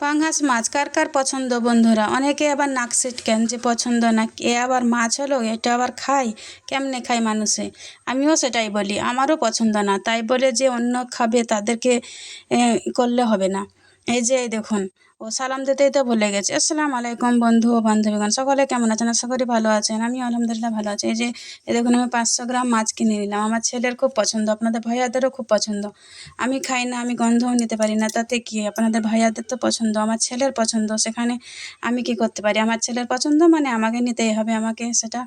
পাঙ্গাস মাছ, কার কার পছন্দ বন্ধুরা? অনেকে আবার নাক কেন যে পছন্দ না, এ আবার মাছ হলো, এটা আবার খায়? কেমনে খায় মানুষে? আমিও সেটাই বলি, আমারও পছন্দ না, তাই বলে যে অন্য খাবে তাদেরকে করলে হবে না। এই যে দেখুন ও সালাম দিতেই তো ভুলে গেছে। আসসালামু আলাইকুম বন্ধু ও বান্ধবীগণ, সকলে কেমন আছেন? আশা করি ভালো আছেন। আমি আলহামদুলিল্লাহ ভালো আছি। এই যে দেখুন আমি পাঁচশো গ্রাম মাছ কিনে নিলাম। আমার ছেলের খুব পছন্দ, আপনাদের ভাইয়াদেরও খুব পছন্দ। আমি খাই না, আমি গন্ধও নিতে পারি না, তাতে কি? আপনাদের ভাইয়াদের তো পছন্দ, আমার ছেলের পছন্দ, সেখানে আমি কি করতে পারি? আমার ছেলের পছন্দ মানে আমাকে নিতেই হবে, আমাকে সেটা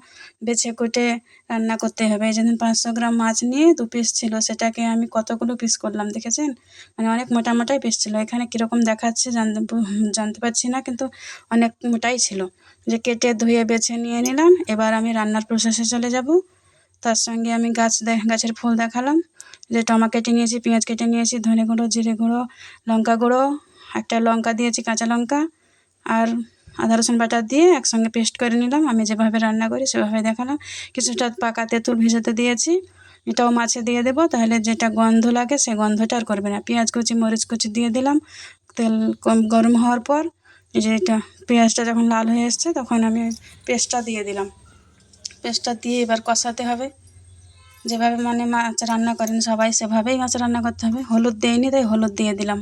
বেছে কুটে রান্না করতে হবে। এই যেদিন পাঁচশো গ্রাম মাছ নিয়ে দু পিস ছিল, সেটাকে আমি কতগুলো পিস করলাম, দেখেছেন? মানে অনেক মোটা মোটাই পিস ছিল। এখানে কীরকম দেখাচ্ছে জানতে জানতে পারছি না, কিন্তু অনেক মোটাই ছিল। যে কেটে ধুয়ে বেছে নিয়ে নিলাম, এবার আমি রান্নার প্রসেসে চলে যাব। তার সঙ্গে আমি গাছ গাছের ফুল দেখালাম। যে টমা কেটে নিয়েছি, পেঁয়াজ কেটে নিয়েছি, ধনে গুঁড়ো, জিরে গুঁড়ো, লঙ্কা গুঁড়ো, একটা লঙ্কা দিয়েছি, কাঁচা লঙ্কা, আর আদা, রসুন বাটা দিয়ে একসঙ্গে পেস্ট করে নিলাম। আমি যেভাবে রান্না করি সেভাবে দেখালাম। কিছুটা পাকা তেঁতুল ভিজাতে দিয়েছি। এটাও মাছে দিয়ে দেবো, তাহলে যেটা গন্ধ লাগে সে গন্ধটা আর করবে না। পেঁয়াজ কুচি, মরিচ কুচি দিয়ে দিলাম। তেল কম গরম হওয়ার পর এই যে এটা পেঁয়াজটা যখন লাল হয়ে এসছে, তখন আমি পেস্টটা দিয়ে দিলাম। পেস্টটা দিয়ে এবার কষাতে হবে। যেভাবে মানে মাছ রান্না করেন সবাই, সেভাবেই মাছ রান্না করতে হবে। হলুদ দেয়নি তাই হলুদ দিয়ে দিলাম।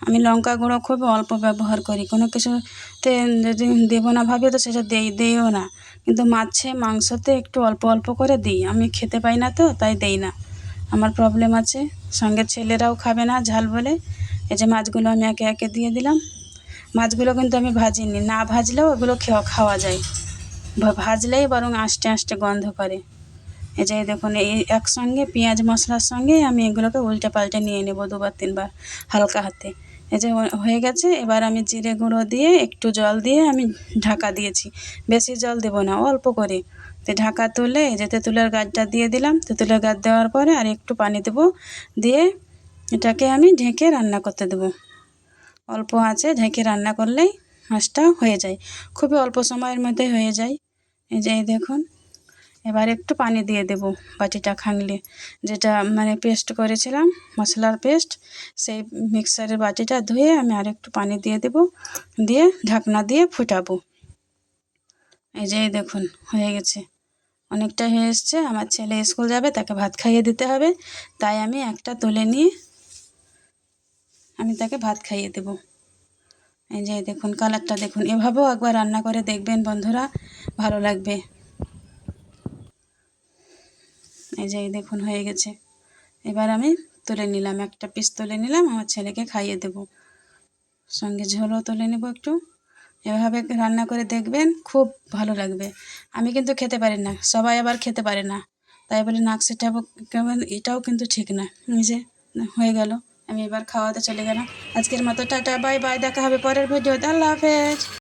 আমি লঙ্কা গুঁড়ো খুব অল্প ব্যবহার করি। কোনো কিছুতে যদি দেবো না ভাবি, তো সেটা দেই, দিইও না। কিন্তু মাছে মাংসতে একটু অল্প অল্প করে দিই। আমি খেতে পাই না তো, তাই দেই না। আমার প্রবলেম আছে। সঙ্গে ছেলেরাও খাবে না ঝাল বলে। এই যে মাছগুলো আমি একে একে দিয়ে দিলাম। মাছগুলো কিন্তু আমি ভাজিনি। না ভাজলেও ওগুলো খাওয়া খাওয়া যায়। ভাজলেই বরং আস্তে আস্তে গন্ধ করে। এই যে দেখুন, এই একসঙ্গে পেঁয়াজ মশলার সঙ্গে আমি এগুলোকে উল্টে পাল্টে নিয়ে নেব দুবার, তিনবার হালকা হাতে। এই যে হয়ে গেছে। এবার আমি জিরে গুঁড়ো দিয়ে একটু জল দিয়ে আমি ঢাকা দিয়েছি। বেশি জল দেবো না, অল্প করে। তো ঢাকা তুলে এই যে তেঁতুলের গাছটা দিয়ে দিলাম। তেঁতুলের গাছ দেওয়ার পরে আর একটু পানি দেবো। দিয়ে এটাকে আমি ঢেকে রান্না করতে দেবো। অল্প আঁচে ঢেকে রান্না করলেই মাছটা হয়ে যায়। খুবই অল্প সময়ের মধ্যে হয়ে যায়। এই যে দেখুন, এবার একটু পানি দিয়ে দেব বাটিটা খাংলে যেটা মানে পেস্ট করেছিলাম, মশলার পেস্ট, সেই মিক্সারের বাটিটা ধুয়ে আমি আর একটু পানি দিয়ে দেব, দিয়ে ঢাকনা দিয়ে ফুটাবো। এই যে দেখুন, হয়ে গেছে। অনেকটা হয়ে এসছে। আমার ছেলে স্কুল যাবে, তাকে ভাত খাইয়ে দিতে হবে। তাই আমি একটা তুলে নিয়ে আমি তাকে ভাত খাইয়ে দেব। এই যে দেখুন, কালারটা দেখুন। এভাবেও একবার রান্না করে দেখবেন বন্ধুরা, ভালো লাগবে। এই যে দেখুন, হয়ে গেছে। এবার আমি তুলে নিলাম, একটা পিস তুলে নিলাম, আমার ছেলেকে খাইয়ে দেব। সঙ্গে ঝোলও তুলে নেব একটু। এভাবে রান্না করে দেখবেন, খুব ভালো লাগবে। আমি কিন্তু খেতে পারি না, সবাই আবার খেতে পারে না। তাই বলে নাক সেটাবো কেমন, এটাও কিন্তু ঠিক না। যে, হয়ে গেল। আমি এবার খাওয়াতে চলে গেলাম। আজকের মতো টাটা, বাই বাই, দেখা হবে পরের ভিডিওতে। আল্লাহ হাফেজ।